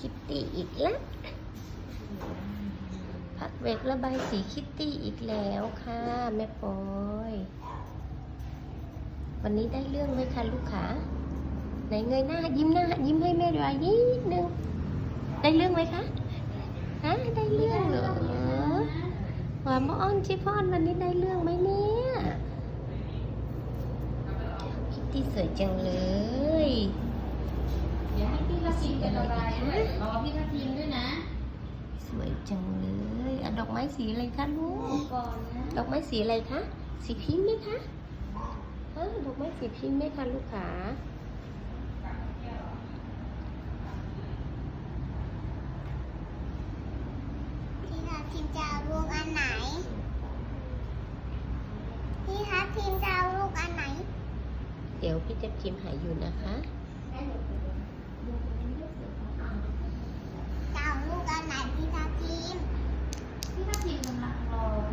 คิตตี้อีกแล้ว พักเบรกระบายสีคิตตี้อีกแล้วค่ะแม่ปอย วันนี้ได้เรื่องไหมคะลูกค้าไหนเงยหน้ายิ้มหน้ายิ้มให้แม่ด้วยนิดนึง ได้เรื่องไหมคะฮะได้เรื่องเหรอหวานมอ้อนชิพอนวันนี้ได้เรื่องไหมเนี่ยคิตตี้สวยจังเลย ให้พี่ทัพทิมไประบายด้วยรอพี่ทัพทิมด้วยนะ สวยจังเลยอะดอกไม้สีอะไรคะลูกก่อนนะดอกไม้สีอะไรคะ สีพิมพ์ไหมคะฮะดอกไม้สีพิมพ์ไหมคะลูกค้าพี่ทัพทิมจะเอาลูกอันไหน พี่ทัพทิมจะเอาลูกอันไหน เดี๋ยวพี่จะพิมพ์หาอยู่นะคะแม่หนู